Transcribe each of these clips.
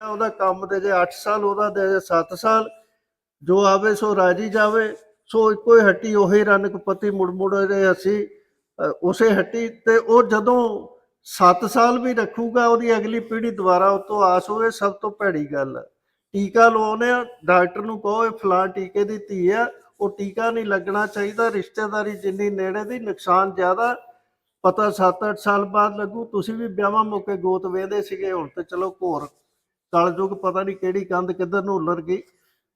ਉਹਦਾ ਕੰਮ ਦੇ ਜੇ 8 ਸਾਲ, ਉਹਦਾ ਦੇ ਜੇ 7 ਸਾਲ, ਜੋ ਆਵੇ ਸੋ ਰਾਜੀ ਜਾਵੇ। ਸੋ ਇੱਕੋ ਹੀ ਹੱਟੀ, ਉਹੀ ਰਨਕਪਤੀ ਮੁੜ ਮੁੜ ਦੇ ਅਸੀਂ ਉਸੇ ਹੱਟੀ ਤੇ ਉਹ ਜਦੋਂ 7 ਸਾਲ ਵੀ ਰੱਖੂਗਾ, ਉਹਦੀ ਅਗਲੀ ਪੀੜ੍ਹੀ ਦੁਬਾਰਾ ਉਹ ਆਸ ਹੋਵੇ, ਸਭ ਤੋਂ ਭੈੜੀ ਗੱਲ। ਹੈ ਟੀਕਾ ਲਵਾਉਣੇ ਆ ਡਾਕਟਰ ਨੂੰ ਕਹੋ ਇਹ ਫਲਾਂ ਟੀਕੇ ਦੀ ਧੀ ਆ, ਉਹ ਟੀਕਾ ਨਹੀਂ ਲੱਗਣਾ ਚਾਹੀਦਾ, ਰਿਸ਼ਤੇਦਾਰੀ ਜਿੰਨੀ ਨੇੜੇ ਦੀ, ਨੁਕਸਾਨ ਜ਼ਿਆਦਾ। ਪਤਾ 7-8 ਸਾਲ ਬਾਅਦ ਲੱਗੂ, ਤੁਸੀਂ ਵੀ ਵਿਆਹਾਂ ਮੌਕੇ ਗੋਤ ਵੇਂਦੇ ਸੀਗੇ, ਹੁਣ ਤੇ ਚਲੋ ਘੋਰ। ਕਲਯੁਗ ਪਤਾ ਨਹੀਂ ਕਿਹੜੀ ਕੰਧ ਕਿੱਧਰ ਨੂੰ ਉਲਰ ਗਈ।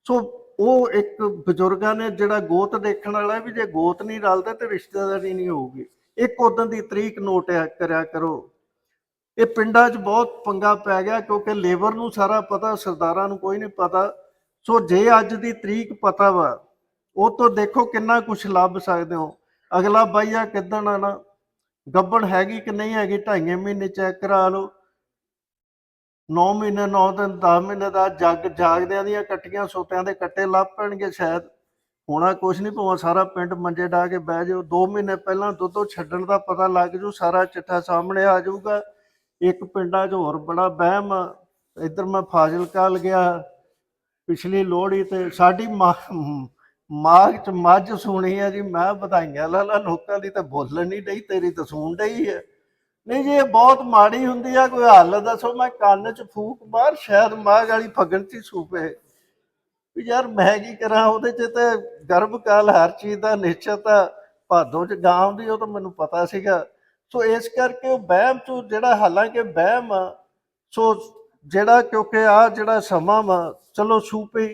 ਸੋ ਉਹ ਇੱਕ ਬਜ਼ੁਰਗਾਂ ਨੇ ਜਿਹੜਾ ਗੋਤ ਦੇਖਣ ਵਾਲਾ ਵੀ ਜੇ ਗੋਤ ਨਹੀਂ ਰਲਦਾ ਤੇ ਰਿਸ਼ਤੇਦਾਰੀ ਨਹੀਂ ਹੋਊਗੀ। ਇੱਕ ਉਦੋਂ ਦੀ ਤਰੀਕ ਨੋਟ ਕਰਿਆ ਕਰੋ। ਇਹ ਪਿੰਡਾਂ 'ਚ ਬਹੁਤ ਪੰਗਾ ਪੈ ਗਿਆ ਕਿਉਂਕਿ ਲੇਬਰ ਨੂੰ ਸਾਰਾ ਪਤਾ, ਸਰਦਾਰਾਂ ਨੂੰ ਕੋਈ ਨਹੀਂ ਪਤਾ। ਸੋ ਜੇ ਅੱਜ ਦੀ ਤਰੀਕ ਪਤਾ ਵਾ, ਉਹ ਤੋਂ ਦੇਖੋ ਕਿੰਨਾ ਕੁਝ ਲੱਭ ਸਕਦੇ ਹੋ। ਅਗਲਾ ਬਾਈਆ ਕਿੱਦਣ ਆਣਾ ਗੱਬਣ ਹੈਗੀ ਕਿ ਨਹੀਂ ਹੈਗੀ ਢਾਈਆਂ ਮਹੀਨੇ ਚੈੱਕ ਕਰਾ ਲਓ। 9 ਮਹੀਨੇ 9 ਦਿਨ 10 ਮਹੀਨੇ ਦਾ ਜੱਗ ਜਾਗਦਿਆਂ ਦੀਆਂ ਕੱਟੀਆਂ ਸੋਤਿਆਂ ਦੇ ਕੱਟੇ ਲੱਭ ਪੈਣਗੇ ਸ਼ਾਇਦ। ਹੋਣਾ ਕੁਛ ਨਹੀਂ ਭਾਵੇਂ ਸਾਰਾ ਪਿੰਡ ਮੰਜੇ ਡਾ ਕੇ ਬਹਿ ਜਾਓ। 2 ਮਹੀਨੇ ਪਹਿਲਾਂ ਦੁੱਧੋ ਛੱਡਣ ਦਾ ਪਤਾ ਲੱਗ ਜੂ ਸਾਰਾ ਚਿੱਠਾ ਸਾਹਮਣੇ ਆ ਜਾਊਗਾ। ਇੱਕ ਪਿੰਡਾਂ 'ਚ ਹੋਰ ਬੜਾ ਵਹਿਮ ਆ। ਇੱਧਰ ਮੈਂ ਫਾਜ਼ਿਲਕਾ ਗਿਆ। ਪਿਛਲੀ ਲੋਹੜੀ ਤੇ ਸਾਡੀ ਮਾਂ ਮਾਘ ਚ ਮੱਝ ਸੁਣੀ ਆ ਜੀ। ਮੈਂ ਵਧਾਈਆਂ ਲਾ ਲਾ ਲੋਕਾਂ ਦੀ ਤਾਂ ਬੋਲਣ ਨਹੀਂ ਡਈ, ਤੇਰੀ ਤਾਂ ਸੁਣ ਡਈ ਹੈ ਨਹੀਂ ਜੀ ਇਹ ਬਹੁਤ ਮਾੜੀ ਹੁੰਦੀ ਆ, ਕੋਈ ਹੱਲ ਦੱਸੋ, ਮੈਂ ਕੰਨ 'ਚ ਫੂਕ ਮਾਰ, ਸ਼ਾਇਦ ਮਾਘ ਵਾਲੀ ਫਗਣ 'ਚ ਹੀ ਸੂਪੇ ਵੀ ਯਾਰ ਮੈਂ ਕੀ ਕਰਾਂ, ਉਹਦੇ 'ਚ ਤੇ ਗਰਭਕਾਲ ਹਰ ਚੀਜ਼ ਦਾ ਨਿਸ਼ਚਿਤ ਆ, ਭਾਦੋਂ 'ਚ ਗਾਂ ਆਉਂਦੀ ਉਹ ਤਾਂ ਮੈਨੂੰ ਪਤਾ ਸੀਗਾ। ਸੋ ਇਸ ਕਰਕੇ ਉਹ ਵਹਿਮ 'ਚੋਂ ਜਿਹੜਾ ਹਾਲਾਂਕਿ ਵਹਿਮ ਆ, ਸੋ ਜਿਹੜਾ ਕਿਉਂਕਿ ਆ ਜਿਹੜਾ ਸਮਾਂ ਵਾ, ਚਲੋ ਸੂਪੇ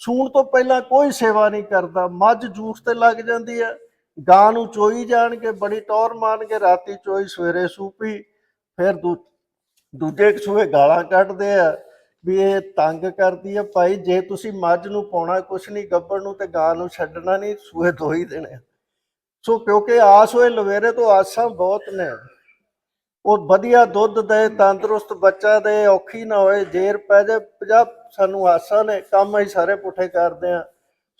ਸੂਣ ਤੋਂ ਪਹਿਲਾਂ ਕੋਈ ਸੇਵਾ ਨਹੀਂ ਕਰਦਾ, ਮੱਝ ਜੂਸ ਤੇ ਲੱਗ ਜਾਂਦੀ ਹੈ ਗਾਂ ਨੂੰ ਚੋਈ ਜਾਣਗੇ ਬੜੀ ਟੌਰ ਮਾਰ ਕੇ ਰਾਤੀ ਚੋਈ ਸਵੇਰੇ ਸੂਪੀ, ਫਿਰ ਦੂ, ਦੂਜੇ ਸੂਏ ਗਾਲਾਂ ਕੱਢਦੇ ਆ ਵੀ ਇਹ ਤੰਗ ਕਰਦੀ ਆ। ਭਾਈ, ਜੇ ਤੁਸੀਂ ਮੱਝ ਨੂੰ ਪਾਉਣਾ, ਕੁਛ ਨਹੀਂ ਗੱਬੜ ਨੂੰ ਤੇ ਗਾਂ ਨੂੰ ਛੱਡਣਾ ਨਹੀਂ ਸੂਏ ਦੋ ਹੀ ਦੇਣੇ ਸੋ ਕਿਉਂਕਿ ਆਸ ਹੋਏ ਲਵੇਰੇ ਤੋਂ ਆਸਾਂ ਬਹੁਤ ਨੇ। ਉਹ ਵਧੀਆ ਦੁੱਧ ਦੇ, ਤੰਦਰੁਸਤ ਬੱਚਾ ਦੇ, ਔਖੀ ਨਾ ਹੋਏ, ਜੇਰ ਪੈ ਜਾ 50 ਸਾਨੂੰ ਆਸਾਂ ਨੇ, ਕੰਮ ਅਸੀਂ ਸਾਰੇ ਪੁੱਠੇ ਕਰਦੇ ਆ।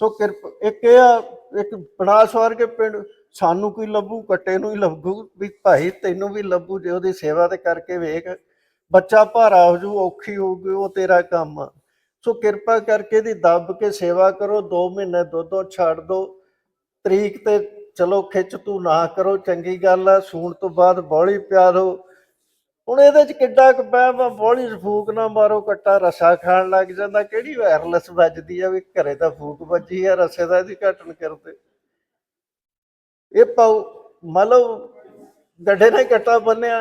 ਸੋ ਕਿਰਪ, ਇੱਕ ਇਹ ਆ, ਇੱਕ ਬਣਾ ਸਵਾਰ ਕੇ ਪਿੰਡ ਸਾਨੂੰ ਕੋਈ ਲੱਭੂ, ਕੱਟੇ ਨੂੰ ਹੀ ਲੱਭੂ, ਵੀ ਭਾਈ ਤੈਨੂੰ ਵੀ ਲੱਭੂ ਜੇ ਉਹਦੀ ਸੇਵਾ ਤੇ ਕਰਕੇ ਵੇਖ, ਬੱਚਾ ਭਾਰਾ ਹੋ ਜੂ, ਔਖੀ ਹੋਊਗੀ ਉਹ ਤੇਰਾ ਕੰਮ ਆ। ਸੋ ਕਿਰਪਾ ਕਰਕੇ ਦੀ ਦੱਬ ਕੇ ਸੇਵਾ ਕਰੋ 2 ਮਹੀਨੇ ਦੁੱਧੋਂ ਛੱਡ ਦੋ। ਤਰੀਕ ਤੇ ਚਲੋ ਖਿੱਚ ਤੂੰ ਨਾ ਕਰੋ, ਚੰਗੀ ਗੱਲ ਆ, ਸੂਣ ਤੋਂ ਬਾਅਦ ਬੋਲੀ ਪਿਆ ਦੋ। ਹੁਣ ਇਹਦੇ ਚ ਕਿੱਡਾ ਕੁ ਬਹਿਮ ਆ ਬੋਲੀ ਫੂਕ ਨਾ ਮਾਰੋ, ਕੱਟਾ ਰਸਾ ਖਾਣ ਲੱਗ ਜਾਂਦਾ। ਕਿਹੜੀ ਵਾਇਰਲੈਸ ਵੱਜਦੀ ਆ ਵੀ ਘਰੇ ਤਾਂ ਫੂਕ ਵੱਜੀ ਆ, ਰਸੇ ਦਾ ਇਹਦੀ ਘਟਨ ਕਰਦੇ। ਇਹ ਪਾਉ ਮਤਲਬ ਗੱਡੇ ਨੇ ਕੱਟਾ ਬੰਨਿਆ।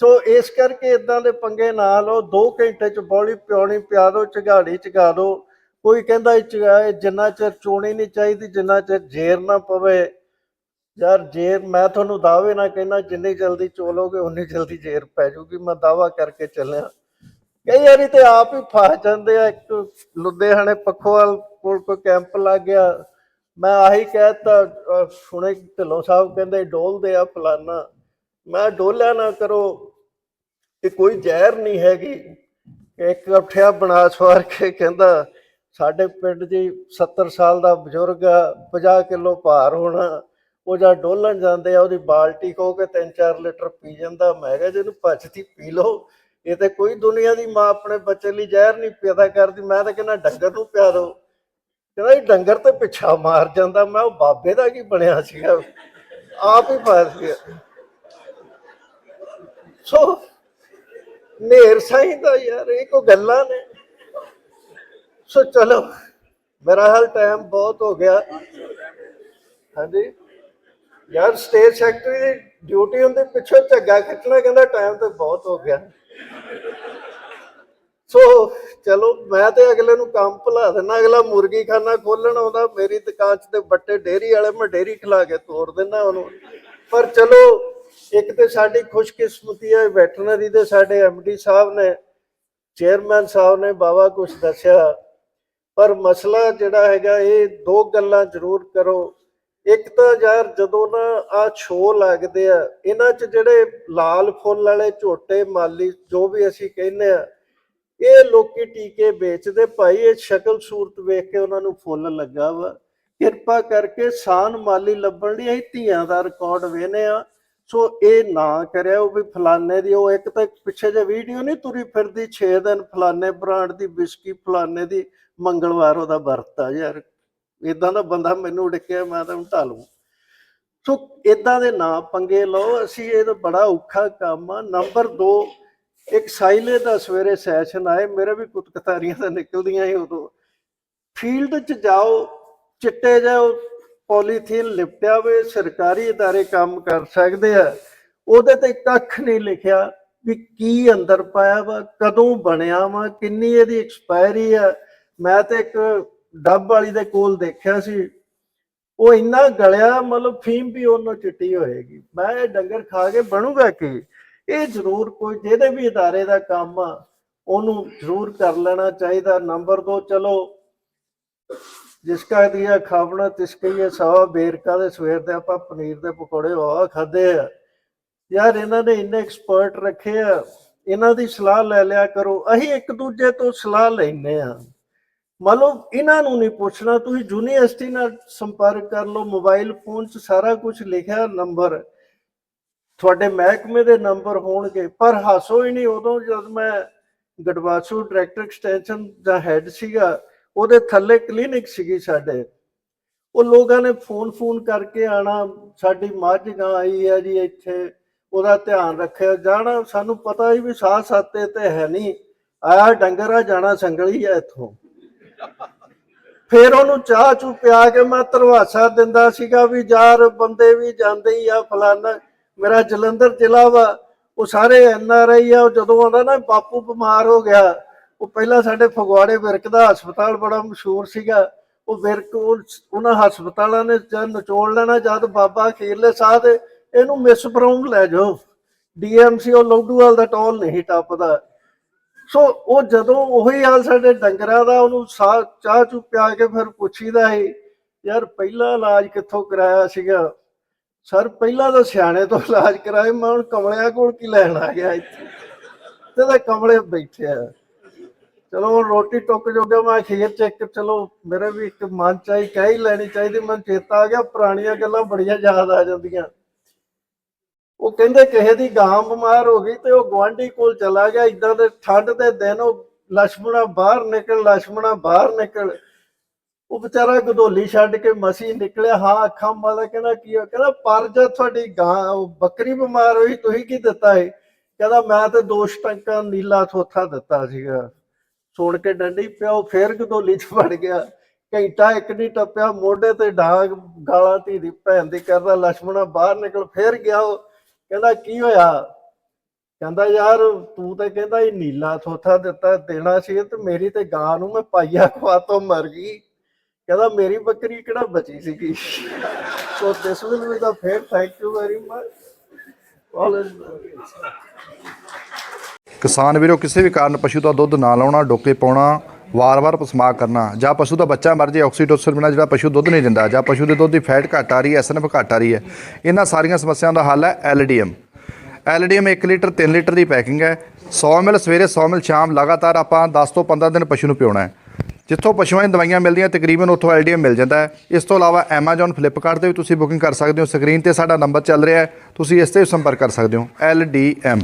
ਸੋ ਇਸ ਕਰਕੇ ਇਦਾਂ ਦੇ ਪੰਗੇ ਨਾ ਲਓ 2 ਘੰਟੇ ਚ ਬੋਲੀ ਪਿਉਣੀ ਪਿਆ ਦੋ, ਝਗਾੜੀ ਚਗਾ ਦੋ। ਕੋਈ ਕਹਿੰਦਾ ਇਹ ਜਿੰਨਾ ਚਿਰ ਚੋਣੀ ਨਹੀਂ ਚਾਹੀਦੀ, ਜਿੰਨਾ ਚਿਰ ਜ਼ੇਰ ਨਾ ਪਵੇ ਯਾਰ ਜੇਰ, ਮੈਂ ਤੁਹਾਨੂੰ ਦਾਅਵੇ ਨਾ ਕਹਿੰਦਾ, ਜਿੰਨੀ ਜਲਦੀ ਚੋਲੋਗੇ, ਉਨੀ ਜਲਦੀ ਜੇਰ ਪੈ ਜਾਊਗੀ। ਮੈਂ ਦਾਵਾ ਕਰਕੇ ਚੱਲਿਆ। ਕਈ ਵਾਰੀ ਤੇ ਆਪ ਹੀ ਫਸ ਜਾਂਦੇ ਆ। ਇੱਕ ਲੁਧਿਆਣੇ ਪੱਖੋਵਾਲ ਕੋਲ ਕੋਈ ਕੈਂਪ ਲੱਗ ਗਿਆ। ਮੈਂ ਆਹੀ ਕਹਿਤਾ, ਅਹ ਸੁਣੇ ਢਿੱਲੋਂ ਸਾਹਿਬ ਕਹਿੰਦੇ ਡੋਲਦੇ ਆ ਫਲਾਨਾ। ਮੈਂ ਡੋਲਿਆ ਨਾ ਕਰੋ ਕਿ ਕੋਈ ਜ਼ਹਿਰ ਨਹੀਂ ਹੈਗੀ। ਇੱਕ ਅਠਿਆ ਬਣਾ ਸਵਾਰ ਕੇ ਕਹਿੰਦਾ, ਸਾਡੇ ਪਿੰਡ ਜੀ 70 ਸਾਲ ਦਾ ਬਜ਼ੁਰਗ ਆ 50 ਕਿਲੋ ਭਾਰ ਹੋਣਾ। ਉਹ ਜਦ ਡੋਲਣ ਜਾਂਦੇ ਆ, ਉਹਦੀ ਬਾਲਟੀ ਖੋ ਕੇ 3-4 ਲੀਟਰ ਪੀ ਜਾਂਦਾ। ਮੈਂ ਕਿਹਾ, ਜਿਹਨੂੰ ਪਚਦੀ ਪੀ ਲਓ, ਇਹ ਤੇ ਕੋਈ ਦੁਨੀਆ ਦੀ ਮਾਂ ਆਪਣੇ ਬੱਚੇ ਲਈ ਜ਼ਹਿਰ ਨਹੀਂ ਪੈਦਾ ਕਰਦੀ। ਮੈਂ ਤਾਂ ਕਹਿੰਦਾ, ਡੰਗਰ ਨੂੰ ਪਿਆ ਦਿਓ ਕਹਿੰਦਾ, ਇਹ ਡੰਗਰ ਤੇ ਪਿੱਛਾ ਮਾਰ ਜਾਂਦਾ। ਮੈਂ ਉਹ ਬਾਬੇ ਦਾ ਕੀ ਬਣਿਆ ਸੀਗਾ? ਆਪ ਹੀ ਫਸ ਗਿਆ। ਸੋ, ਨੇਰ ਸਾਈਂ ਦਾ ਯਾਰ, ਇਹ ਕੋ ਗੱਲਾਂ ਨੇ। ਸੋ ਚਲੋ, ਮੇਰਾ ਹਾਲ ਟਾਈਮ ਬਹੁਤ ਹੋ ਗਿਆ। ਹਾਂਜੀ? ਯਾਰ ਸਟੇਟ ਸੈਕਟਰੀ ਦੀ ਡਿਊਟੀ ਹੁੰਦੀ, ਪਿੱਛੋਂ ਝੱਗਾ ਖਿੱਚਣਾ, ਕਹਿੰਦਾ ਟਾਈਮ ਤੇ ਬਹੁਤ ਹੋ ਗਿਆ। ਸੋ ਚਲੋ, ਮੈਂ ਤੇ ਅਗਲੇ ਨੂੰ ਕੰਮ ਭੁਲਾ ਦਿੰਦਾ, ਅਗਲਾ ਮੁਰਗੀ ਖਾਨਾ ਖੋਲਣ ਆਉਂਦਾ, ਮੇਰੀ ਦੁਕਾਨ 'ਚ ਤੇ ਬੱਟੇ ਡੇਰੀ ਵਾਲੇ ਮੈਂ ਡੇਰੀ ਖਿਲਾ ਕੇ ਤੋੜ ਦਿੰਦਾ ਉਹਨੂੰ। ਪਰ ਚਲੋ, ਇੱਕ ਤੇ ਸਾਡੀ ਖੁਸ਼ਕਿਸਮਤੀ ਹੈ ਵੈਟਰਨਰੀ ਦੇ ਸਾਡੇ ਐਮਡੀ ਸਾਹਿਬ ਨੇ ਚੇਅਰਮੈਨ ਸਾਹਿਬ ਨੇ ਬਾਵਾ ਕੁਝ ਦੱਸਿਆ। ਪਰ ਮਸਲਾ ਜਿਹੜਾ ਹੈਗਾ, ਇਹ ਦੋ ਗੱਲਾਂ ਜ਼ਰੂਰ ਕਰੋ। ਇੱਕ ਤਾਂ ਯਾਰ ਜਦੋਂ ਨਾ ਆ ਛੋ ਲੱਗਦੇ ਆ, ਇਹਨਾਂ 'ਚ ਜਿਹੜੇ ਲਾਲ ਫੁੱਲ ਵਾਲੇ, ਝੋਟੇ, ਮਾਲੀ, ਜੋ ਵੀ ਅਸੀਂ ਕਹਿੰਦੇ ਆ, ਇਹ ਲੋਕੀ ਟੀਕੇ ਵੇਚਦੇ। ਭਾਈ, ਇਹ ਸ਼ਕਲ ਸੂਰਤ ਵੇਖ ਕੇ ਉਹਨਾਂ ਨੂੰ ਫੁੱਲ ਲੱਗਾ ਵਾ। ਕਿਰਪਾ ਕਰਕੇ ਸਾਨ ਮਾਲੀ ਲੱਭਣ ਲਈ ਅਸੀਂ ਧੀਆਂ ਦਾ ਰਿਕਾਰਡ ਵੇਨੇ ਆ। ਸੋ ਇਹ ਨਾ ਕਰਿਆ ਉਹ ਵੀ ਫਲਾਣੇ ਦੀ, ਉਹ ਇੱਕ ਤਾਂ ਪਿੱਛੇ ਜੇ ਵੀਡੀਓ ਨਹੀਂ ਤੁਰੀ ਫਿਰਦੀ 6 ਦਿਨ ਫਲਾਣੇ ਬ੍ਰਾਂਡ ਦੀ, ਬਿਸਕੀ ਫਲਾਣੇ ਦੀ, ਮੰਗਲਵਾਰ ਉਹਦਾ ਵਰਤ ਆ ਯਾਰ। ਇਦਾਂ ਦਾ ਬੰਦਾ ਮੈਨੂੰ ਡਿੱਕਿਆ ਮੈਂ ਤਾਂ ਢਾ ਲੂੰ ਸੋ ਇਦਾਂ ਦੇ ਨਾ ਪੰਗੇ ਲਓ ਅਸੀਂ ਇਹ ਤਾਂ ਬੜਾ ਔਖਾ ਕੰਮ ਆ ਨੰਬਰ 2 ਇੱਕ ਸਾਈਲੇ ਦਾ ਸਵੇਰੇ ਸੈਸ਼ਨ ਆਏ ਮੇਰੇ ਵੀ ਕੁਤਕਤਾਰੀਆਂ ਤਾਂ ਨਿਕਲਦੀਆਂ ਹੀ ਉਦੋਂ ਫੀਲਡ 'ਚ ਜਾਓ ਚਿੱਟੇ ਜਾਓ ਪੋਲੀਥੀਨ ਲਿਪਟਿਆ ਵੇ ਸਰਕਾਰੀ ادارے ਕੰਮ ਕਰ ਸਕਦੇ ਆ ਉਹਦੇ ਤੇ ਕੱਖ ਨਹੀਂ ਲਿਖਿਆ ਵੀ ਕੀ ਅੰਦਰ ਪਾਇਆ ਵਾ ਕਦੋਂ ਬਣਿਆ ਵਾ ਕਿੰਨੀ ਇਹਦੀ ਐਕਸਪਾਇਰੀ ਆ ਮੈਂ ਤੇ ਇੱਕ ਡੱਬ ਵਾਲੀ ਦੇ ਕੋਲ ਦੇਖਿਆ ਸੀ ਉਹ ਇੰਨਾ ਗਲਿਆ ਮਤਲਬ ਫੀਮ ਵੀ ਉਹਨੂੰ ਚਿੱਟੀ ਹੋਏਗੀ ਮੈਂ ਇਹ ਡੰਗਰ ਖਾ ਕੇ ਬਣੂਗਾ ਕੀ ਇਹ ਜ਼ਰੂਰ ਕੋਈ ਜਿਹਦੇ ਵੀ ادارے ਦਾ ਕੰਮ ਆ ਉਹਨੂੰ ਜ਼ਰੂਰ ਕਰ ਲੈਣਾ ਚਾਹੀਦਾ ਨੰਬਰ 2 ਚਲੋ ਜਿਸਕਾ ਦਿਆ ਖਾਵਣਾ ਤਿਸਕਈਏ ਸਵਾ ਬੇਰਕਾ ਦੇ ਸਵੇਰ ਦੇ ਆਪਾਂ ਪਨੀਰ ਦੇ ਪਕੌੜੇ ਵਾਹ ਖਾਦੇ ਆ ਯਾਰ ਇਹਨਾਂ ਨੇ ਇੰਨੇ ਐਕਸਪਰਟ ਰੱਖੇ ਆ ਇਹਨਾਂ ਦੀ ਸਲਾਹ ਲੈ ਲਿਆ ਕਰੋ ਅਸੀਂ ਇੱਕ ਦੂਜੇ ਤੋਂ ਸਲਾਹ ਲੈਨੇ ਆ ਮੰਨ ਲਓ, ਇਹਨਾਂ ਨੂੰ ਨਹੀਂ ਪੁੱਛਣਾ, ਤੁਸੀਂ ਯੂਨੀਵਰਸਿਟੀ ਨਾਲ ਸੰਪਰਕ ਕਰ ਲਓ, ਮੋਬਾਈਲ ਫੋਨ 'ਚ ਸਾਰਾ ਕੁਝ ਲਿਖਿਆ ਨੰਬਰ। ਤੁਹਾਡੇ ਮਹਿਕਮੇ ਦੇ ਨੰਬਰ ਹੋਣਗੇ, ਪਰ ਹਾਸੋ ਹੀ ਨਹੀਂ ਉਦੋਂ ਜਦ ਮੈਂ ਗੜਵਾਸੂ ਡਾਇਰੈਕਟਰ ਐਕਸਟੈਂਸ਼ਨ ਦਾ ਹੈੱਡ ਸੀਗਾ, ਉਹਦੇ ਥੱਲੇ ਕਲੀਨਿਕ ਸੀਗੀ ਸਾਡੇ। ਉਹ ਲੋਕਾਂ ਨੇ ਫੋਨ ਫੋਨ ਕਰਕੇ ਆਣਾ, ਸਾਡੀ ਮੱਝ ਗਾਂ ਆਈ ਹੈ ਜੀ ਇੱਥੇ, ਉਹਦਾ ਧਿਆਨ ਰੱਖਿਆ ਜਾਣਾ, ਸਾਨੂੰ ਪਤਾ ਹੀ ਵੀ ਸਾਹ ਸਾਤੇ ਤੇ ਹੈ ਨਹੀਂ। ਆਇਆ ਡੰਗਰ ਆ, ਜਾਣਾ ਸੰਗਲੀ ਆ ਇੱਥੋਂ। ਫਿਰ ਉਹਨੂੰ ਚਾਹ ਚੂ ਪਿਆ ਕੇ ਮੈਂ ਧਰਵਾਸਾ ਦਿੰਦਾ ਸੀਗਾ ਵੀ ਯਾਰ ਬੰਦੇ ਵੀ ਜਾਂਦੇ ਹੀ ਆ ਫਲਾਨਾ, ਮੇਰਾ ਜਲੰਧਰ ਜ਼ਿਲ੍ਹਾ ਵਾ, ਉਹ ਸਾਰੇ ਐਨ ਆਰ ਆਈ ਆ, ਉਹ ਜਦੋਂ ਆਉਂਦਾ ਨਾ ਬਾਪੂ ਬਿਮਾਰ ਹੋ ਗਿਆ, ਉਹ ਪਹਿਲਾਂ ਸਾਡੇ ਫਗਵਾੜੇ ਵਿਰਕ ਦਾ ਹਸਪਤਾਲ ਬੜਾ ਮਸ਼ਹੂਰ ਸੀਗਾ, ਉਹ ਵਿਰਕ ਉਹਨਾਂ ਹਸਪਤਾਲਾਂ ਨੇ ਜਦ ਨਚੋੜ ਲੈਣਾ, ਜਦ ਬਾਬਾ ਅਖੀਰਲੇ ਸਾਹ ਇਹਨੂੰ ਮਿਸ ਬਰਾਊਨ ਲੈ ਜਾਓ ਡੀਐਮਸੀ ਉਹ ਲੋਡੂਵਾਲ ਦਾ ਟੋਲ ਨਹੀਂ ਟੱਪਦਾ ਸੋ ਉਹ ਜਦੋਂ ਉਹੀ ਹਾਲ ਸਾਡੇ ਡੰਗਰਾਂ ਦਾ, ਉਹਨੂੰ ਸਾਹ, ਚਾਹ ਚੂ ਪਿਆ ਕੇ ਫਿਰ ਪੁੱਛੀਦਾ ਸੀ, ਯਾਰ ਪਹਿਲਾ ਇਲਾਜ ਕਿੱਥੋਂ ਕਰਾਇਆ ਸੀਗਾ? ਸਰ, ਪਹਿਲਾਂ ਤਾਂ ਸਿਆਣੇ ਤੋਂ ਇਲਾਜ ਕਰਾਏ ਮੈਂ ਹੁਣ ਕਮਲਿਆਂ ਕੋਲ ਕੀ ਲੈਣ ਆ ਗਿਆ ਇੱਥੇ? ਤੇ ਤਾਂ ਕਮਲੇ ਬੈਠੇ ਆ। ਚਲੋ, ਹੁਣ ਰੋਟੀ ਟੁੱਕ ਜੋਗਾ ਮੈਂ ਖੀਰ ਚੈੱਕ, ਚਲੋ, ਮੇਰੇ ਵੀ ਇੱਕ ਮਨ ਚ ਆਈ ਕਹਿ ਹੀ ਲੈਣੀ ਚਾਹੀਦੀ, ਮੈਨੂੰ ਚੇਤਾ ਆ ਗਿਆ, ਪੁਰਾਣੀਆਂ ਗੱਲਾਂ ਬੜੀਆਂ ਯਾਦ ਆ ਜਾਂਦੀਆਂ। ਉਹ ਕਹਿੰਦੇ ਕਿਸੇ ਦੀ ਗਾਂ ਬਿਮਾਰ ਹੋ ਗਈ ਤੇ ਉਹ ਗਵਾਂਢੀ ਕੋਲ ਚਲਾ ਗਿਆ। ਇਦਾਂ ਦੇ ਠੰਡ ਦੇ ਦਿਨ ਉਹ ਲక్ష్ਮਣਾ ਬਾਹਰ ਨਿਕਲ ਲక్ష్ਮਣਾ ਬਾਹਰ ਨਿਕਲ। ਉਹ ਵਿਚਾਰਾ ਗਦੋਲੀ ਛੱਡ ਕੇ ਮਸੀ ਨਿਕਲਿਆ। ਹਾਂ, ਅੱਖਾਂ ਮਾਲਾ ਕਹਿੰਦਾ, ਕੀ ਹੋ ਕਹਿੰਦਾ, ਪਰ ਜਦ ਤੁਹਾਡੀ ਗਾਂ, ਉਹ ਬੱਕਰੀ ਬਿਮਾਰ ਹੋਈ, ਤੁਸੀਂ ਕੀ ਦਿੱਤਾ ਏ ਕਹਿੰਦਾ, ਮੈਂ ਤੇ ਦੋ ਟੰਕਾਂ ਨੀਲਾ ਥੋਥਾ ਦਿੱਤਾ ਸੀਗਾ। ਸੁਣ ਕੇ ਡੰਡੀ ਪਿਆ, ਉਹ ਫੇਰ ਗਦੋਲੀ 'ਚ ਵੜ ਗਿਆ। ਘੰਟਾ ਇੱਕ ਨਹੀਂ ਟੱਪਿਆ, ਮੋਢੇ ਤੇ ਡਾਂਗ, ਗਾਲਾਂ ਧੀ ਦੀ ਭੈਣ ਦੀ ਕਰਦਾ, ਲਛਮਣਾ ਬਾਹਰ ਨਿਕਲ, ਫੇਰ ਗਿਆ ਉਹ। ਕਹਿੰਦਾ, ਕੀ ਹੋਇਆ? ਕਹਿੰਦਾ, ਯਾਰ ਤੂੰ ਤਾਂ ਕਹਿੰਦਾ ਇਹ ਨੀਲਾ ਥੋਥਾ ਦਿੱਤਾ, ਦੇਣਾ ਸੀ ਤੇ ਮੇਰੀ ਤੇ ਗਾਂ ਨੂੰ ਮੈਂ ਪਾਈਆ ਖਵਾ ਤੋਂ ਮਰ ਗਈ। ਕਹਿੰਦਾ, ਮੇਰੀ ਬੱਕਰੀ ਕਿਹੜਾ ਬਚੀ ਸੀਗੀ? ਸੋ ਦਿਸ ਵਿਲ ਬੀ ਦਾ ਫੇਰ thank you very much all ਕਿਸਾਨ ਵੀਰੋ, ਕਿਸੇ ਵੀ ਕਾਰਨ ਪਸ਼ੂ ਦਾ ਦੁੱਧ ਨਾ ਲਾਉਣਾ, ਡੋਕੇ ਪਾਉਣਾ ਵਾਰ-ਵਾਰ ਪਸਮਾ ਕਰਨਾ, ਜਾਂ ਪਸ਼ੂ ਦਾ ਬੱਚਾ ਮਰ ਜੇ, ਆਕਸੀਟੋਸਿਨ ਬਿਨਾਂ ਜਿਹੜਾ ਪਸ਼ੂ ਦੁੱਧ ਨਹੀਂ ਦਿੰਦਾ, ਜਾਂ ਪਸ਼ੂ ਦੇ ਦੁੱਧ ਦੀ ਫੈਟ ਘੱਟ ਆ ਰਹੀ ਹੈ, ਐਸਐਨਐਫ ਘੱਟ ਆ ਰਹੀ ਹੈ, ਇਹਨਾਂ ਸਾਰੀਆਂ ਸਮੱਸਿਆਵਾਂ ਦਾ ਹੱਲ ਹੈ ਐਲਡੀਐਮ। ਐਲਡੀਐਮ 1 ਲੀਟਰ 3 ਲੀਟਰ ਦੀ ਪੈਕਿੰਗ ਹੈ। 100 ਮਿਲ ਸਵੇਰੇ 100 ਮਿਲ ਸ਼ਾਮ, ਲਗਾਤਾਰ ਆਪਾਂ 10 ਤੋਂ 15 ਦਿਨ ਪਸ਼ੂ ਨੂੰ ਪਿਉਣਾ ਹੈ। ਜਿੱਥੋਂ ਪਸ਼ੂਆਂ ਦੀਆਂ ਦਵਾਈਆਂ ਮਿਲਦੀਆਂ, ਤਕਰੀਬਨ ਉੱਥੋਂ ਐਲਡੀਐਮ ਮਿਲ ਜਾਂਦਾ ਹੈ। ਇਸ ਤੋਂ ਇਲਾਵਾ Amazon, Flipkart ਤੇ ਵੀ ਤੁਸੀਂ ਬੁਕਿੰਗ ਕਰ ਸਕਦੇ ਹੋ। ਸਕਰੀਨ ਤੇ ਸਾਡਾ ਨੰਬਰ ਚੱਲ ਰਿਹਾ ਹੈ। ਤੁਸੀਂ ਇਸ ਤੇ ਵੀ ਸੰਪਰਕ ਕਰ ਸਕਦੇ ਹੋ। ਐਲਡੀਐਮ।